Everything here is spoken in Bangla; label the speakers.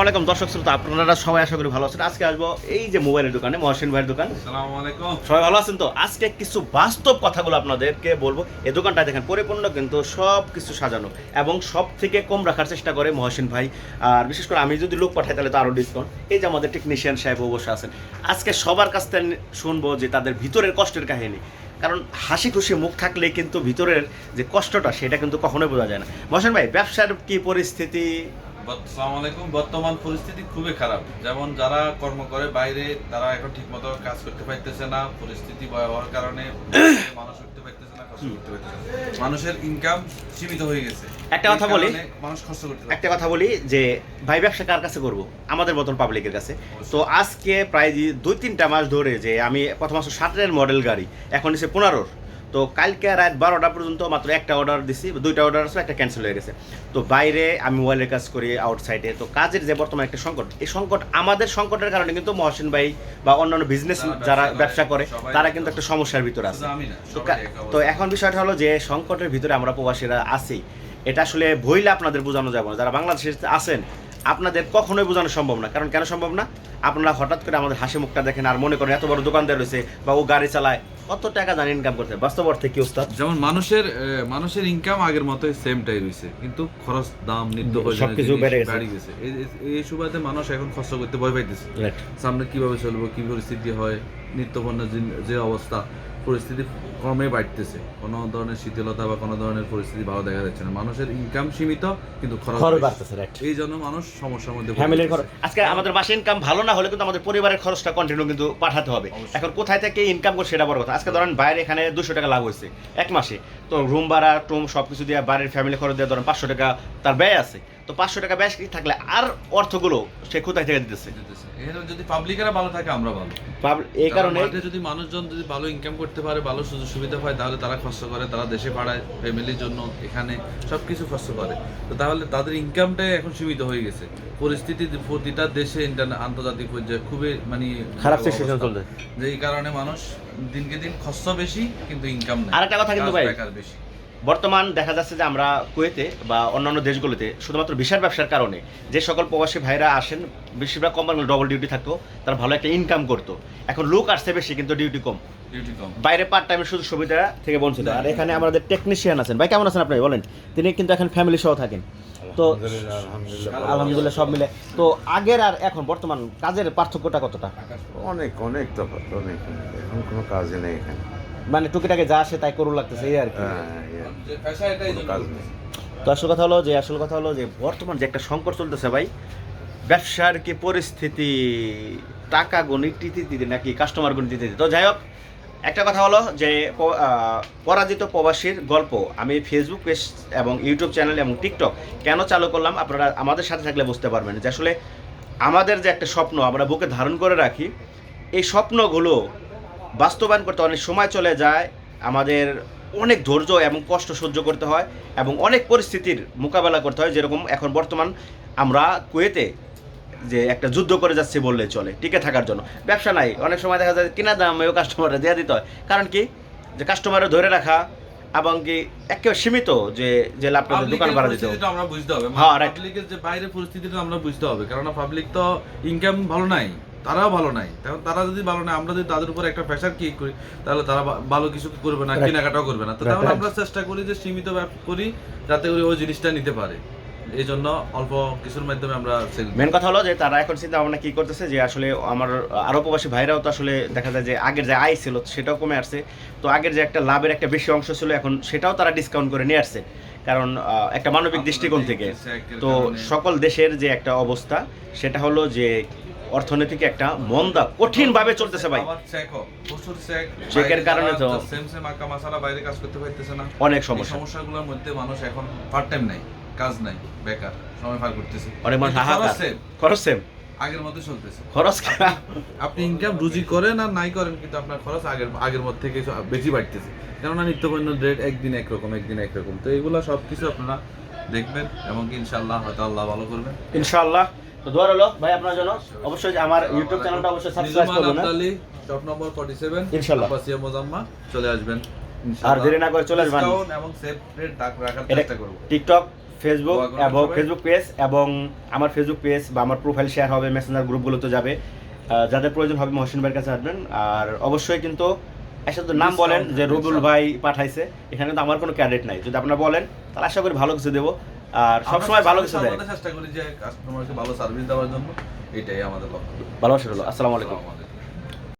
Speaker 1: আসসালামাইকুম দর্শক শ্রোতা আপনারা সবাই আশা করি ভালো আছেন। আজকে আসব এই যে মোবাইলের দোকানে মহসিন ভাইয়ের দোকান।
Speaker 2: আসসালামু আলাইকুম।
Speaker 1: সবাই ভালো আছেন তো? আজকে কিছু বাস্তব কথাগুলো আপনাদেরকে বলব। এই দোকানটা দেখেন পরিপূর্ণ কিন্তু সব কিছু সাজানো এবং সব থেকে কম রাখার চেষ্টা করে মহসিন ভাই। আর বিশেষ করে আমি যদি লোক পাঠাই তাহলে তো আরও ডিসকাউন্ট এই যে আমাদের টেকনিশিয়ান সাহেব অবশ্যই আছেন। আজকে সবার কাছ থেকে শুনব যে তাদের ভিতরের কষ্টের কাহিনী। কারণ হাসি খুশি মুখ থাকলে কিন্তু ভিতরের যে কষ্টটা সেটা কিন্তু কখনোই বোঝা যায় না। মহসিন ভাই ব্যবসার কি পরিস্থিতি?
Speaker 2: আলাইকুম। বর্তমান পরিস্থিতি খুবই খারাপ। যেমন যারা কর্ম করে বাইরে তারা এখন ঠিকমতো কাজ করতে পারতেছে না। পরিস্থিতি ভয়াবহর কারণে মানুষ উঠতে পারতেছে না কষ্ট করতে পারতেছে। মানুষের ইনকাম সীমিত হয়ে গেছে।
Speaker 1: একটা কথা বলি।
Speaker 2: মানুষ কষ্ট করতে
Speaker 1: একটা কথা বলি যে ভাই ব্যবসা কার কাছে করব? আমাদের মতন পাবলিকের কাছে। তো আজকে প্রায় দুই তিনটা মাস ধরে যে আমি প্রথম মাসে সাতের মডেল গাড়ি এখন এসে পনেরোর। তো কালকে রাত বারোটা পর্যন্ত মাত্র একটা অর্ডার দিছি দুইটা অর্ডার আছে একটা ক্যান্সেল হয়ে গেছে। তো বাইরে আমি মোবাইলের কাজ করি আউটসাইডে তো কাজের যে বর্তমানে একটা সংকট এই সংকট আমাদের সংকটের কারণে কিন্তু মহসিন ভাই বা অন্যান্য বিজনেস
Speaker 2: যারা ব্যবসা করে,
Speaker 1: তারা কিন্তু একটা সমস্যার ভিতরে আছে। তো। এখন বিষয়টা হলো যে সংকটের ভিতরে আমরা প্রবাসীরা আছি। এটা আসলে বইলে আপনাদের বোঝানো যাবে না। যারা বাংলাদেশে আছেন আপনাদের কখনোই বোঝানো সম্ভব না। কারণ কেন সম্ভব না? আপনারা হঠাৎ করে আমাদের হাসি মুখটা দেখেন আর মনে করেন এত বড় দোকানদার রয়েছে বা ও গাড়ি চালায়। কত টাকা জানি ইনকাম করতে বাস্তব অর্থে কি উস্তাদ?
Speaker 3: যেমন মানুষের মানুষের ইনকাম আগের মতোই সেমটাই রয়েছে কিন্তু খরচ দাম নিত্য
Speaker 1: সবকিছু বেড়ে গেছে।
Speaker 3: বেড়ে গেছে। এই- এই- এই সুবাদে মানুষ এখন খরচ করতে ভয় পাইতেছে। সামনে কীভাবে চলবো কি পরিস্থিতি হয়? নিত্যপণ্য যে- অবস্থা পরিস্থিতি ক্রমে বাড়তেছে। কোনো ধরনের শীতলতা বা কোনো ধরনের পরিস্থিতি ভালো দেখা যাচ্ছে না। মানুষের ইনকাম সীমিত কিন্তু খরচ
Speaker 1: বাড়তেছে
Speaker 3: এই জন্য মানুষ সমস্যার মধ্যে
Speaker 1: ফ্যামিলির খরচ আজকে আমাদের মাসে ইনকাম ভালো না হলে কিন্তু আমাদের পরিবারের খরচটা কন্টিনিউ কিন্তু পাঠাতে হবে। এখন কোথায় থেকে ইনকাম করে সেটা বড় কথা। আজকে ধরেন বাইরে এখানে দুশো টাকা লাভ হয়েছে এক মাসে। তো রুম ভাড়া টুম সব কিছু দিয়ে বাড়ির ফ্যামিলি খরচ দিয়ে ধরেন পাঁচশো টাকা তার ব্যয় আছে। তো পাঁচশো টাকা ব্যয় থাকলে আর অর্থগুলো সে কোথায় থেকে দিতেছে?
Speaker 3: দিতেছে। যদি পাবলিকেরা ভালো থাকে আমরা ভালো।
Speaker 1: এই কারণে
Speaker 3: যদি মানুষজন যদি ভালো ইনকাম করতে পারে ভালো সুযোগ সুবিধা পায় তাহলে তারা খরচ করে তারা দেশে পাঠায় ফ্যামিলির জন্য এখানে সবকিছু খরচ করে। তো তাহলে তাদের ইনকামটাই এখন সীমিত হয়ে গেছে। পরিস্থিতি প্রতিটা দেশে ইন্টারনেট আন্তর্জাতিক পর্যায়ে খুবই মানে
Speaker 1: খারাপ
Speaker 3: অবস্থা।
Speaker 1: সিচুয়েশন চলছে।
Speaker 3: যে এই কারণে মানুষ দিনকে দিন খরচ বেশি কিন্তু ইনকাম নেই।
Speaker 1: আরেকটা কথা কিন্তু ভাই,
Speaker 3: বেশি।
Speaker 1: বর্তমান দেখা যাচ্ছে যে আমরা কুয়েতে বা অন্যান্য দেশগুলোতে শুধুমাত্র বিশাল ব্যবসার কারণে যে সকল প্রবাসী ভাইরা আসেন বেশিরভাগ কোম্পানিগুলো ডবল ডিউটি থাকতো তারা ভালো একটা ইনকাম করতো। এখন লোক আসছে বেশি কিন্তু ডিউটি কম।
Speaker 3: ডিউটি কম।
Speaker 1: বাইরে পার্ট টাইমের সুযোগ সুবিধা থেকে বঞ্চিত। আর এখানে আমাদের টেকনিশিয়ান আছেন। ভাই কেমন আছেন আপনি? বলেন। তিনি কিন্তু এখন ফ্যামিলি সহ থাকেন। তো আলহামদুলিল্লাহ সব মিলে। তো আগের আর এখন বর্তমান কাজের পার্থক্যটা কতটা?
Speaker 4: অনেক অনেক তফাৎ অনেক। এখন কোনো কাজই নেই এখানে।
Speaker 1: মানে টুকিটাকে যা আসে তাই করু লাগতেছে এই আর কি।
Speaker 4: হ্যাঁ,
Speaker 3: যে পেশা এটাই
Speaker 4: কোনো কাজ নেই।
Speaker 1: তো আসল কথা হলো যে আসল কথা হলো যে বর্তমান যে একটা সংকট চলতেছে ভাই ব্যবসার কি পরিস্থিতি টাকা গণিত দিতে নাকি কাস্টমার গণিত দিতে তো যাই হোক একটা কথা হলো যে পরাজিত প্রবাসীর গল্প আমি ফেসবুক পেজ এবং ইউটিউব চ্যানেল এবং টিকটক কেন চালু করলাম আপনারা আমাদের সাথে থাকলে বুঝতে পারবেন যে আসলে আমাদের যে একটা স্বপ্ন আমরা বুকে ধারণ করে রাখি এই স্বপ্নগুলো বাস্তবায়ন করতে অনেক সময় চলে যায় আমাদের অনেক ধৈর্য এবং কষ্ট সহ্য করতে হয় এবং অনেক পরিস্থিতির মোকাবেলা করতে হয় যেরকম এখন বর্তমান আমরা কুয়েতে যে একটা যুদ্ধ করে যাচ্ছে বললে চলে টিকে থাকার জন্য। ব্যবসা নাই অনেক সময় দেখা যায় কিনা দামেও কাস্টমারে দেওয়া দিতে হয়। কারণ কি? যে কাস্টমারে ধরে রাখা এবং কি একেবারে সীমিত যে যে যে দোকান ভাড়া দিতে হবে।
Speaker 3: আমরা বুঝতে হবে।
Speaker 1: হ্যাঁ,
Speaker 3: যে বাইরে পরিস্থিতিটা আমরা বুঝতে হবে। কারণ পাবলিক তো ইনকাম ভালো নাই। তারাও ভালো নাই। কারণ তারা যদি ভালো নাই আমরা যদি তাদের উপর একটা প্রেশার কি করি তাহলে তারা ভালো কিছু করবে না. কেনাকাটাও করবে না। তো তাহলে আমরা চেষ্টা করি যে সীমিত করি যাতে করে ওই জিনিসটা নিতে পারে। এই জন্য অল্প কিছুর মাধ্যমে আমরা
Speaker 1: মেন কথা হলো যে তারা এখন চিন্তা ভাবনা কি করতেছে যে আসলে আমার আরও প্রবাসী ভাইরাও তো আসলে দেখা যায় যে আগের যে আয় ছিল সেটাও কমে আসছে। তো আগের যে একটা লাভের একটা বেশি অংশ ছিল এখন সেটাও তারা ডিসকাউন্ট করে নিয়ে আসছে। কারণ একটা মানবিক দৃষ্টিকোণ থেকে। তো সকল দেশের যে একটা অবস্থা সেটা হলো যে অর্থনৈতিক একটা মন্দা কঠিন ভাবে চলতেছে ভাই।
Speaker 3: বাইরে
Speaker 1: কারণে তো-
Speaker 3: same same আঁকা মাসালা বাইরে কাজ করতে পারতেছে না।
Speaker 1: অনেক সমস্যা।
Speaker 3: সমস্যাগুলোর মধ্যে মানুষ এখন পার্ট টাইম নাই কাজ নাই বেকার সময় পার করতেছে।
Speaker 1: অনেক মানুষ হাহাকার।
Speaker 3: খরচ
Speaker 1: সেম
Speaker 3: আগের মতো চলতেছে।
Speaker 1: খরচ
Speaker 3: আপনি ইনকাম রুজি করেন আর নাই করেন কিন্তু আপনার খরচ আগের আগের মধ্যে থেকে বেশি বাড়তেছে। কেননা নিত্যপণ্য রেট একদিন একরকম একদিন একরকম। তো এগুলো সব কিছু আপনারা দেখবেন এবং ইনশাল্লাহ হয়তো আল্লাহ ভালো করবেন।
Speaker 1: ইনশাআল্লাহ। তো দোয়া রইল। ভাই আপনার জন্য অবশ্যই আমার ইউটিউব চ্যানেলটা অবশ্যই সাবস্ক্রাইব করবেন?
Speaker 3: শপ নম্বর 47
Speaker 1: ইনশাল্লাহ।
Speaker 3: আব্বাসিয়া মোজাম্মা চলে আসবেন
Speaker 1: আর দেরি না করে চলে আসবেন।
Speaker 3: এবং সেফ রেট রাখার চেষ্টা করব।
Speaker 1: টিকটক ফেসবুক এবং ফেসবুক পেজ এবং আমার ফেসবুক পেজ বা আমার প্রোফাইল শেয়ার হবে মেসেঞ্জার গ্রুপগুলোতে যাবে। যাদের প্রয়োজন হবে মহসিন ভাইয়ের কাছে আসবেন। আর অবশ্যই কিন্তু একসাথে নাম বলেন যে রবিউল ভাই পাঠাইছে। এখানে কিন্তু আমার কোনো ক্যাডেট নাই। যদি আপনারা বলেন তাহলে আশা করি ভালো কিছু দেবো। আর সব সময় ভালো কিছু দেয়।
Speaker 3: চেষ্টা করি যে কাস্টমারকে ভালো সার্ভিস দেওয়ার জন্য এটাই আমাদের লক্ষ্য।
Speaker 1: ভালোবাসা
Speaker 3: আসসালামু আলাইকুম।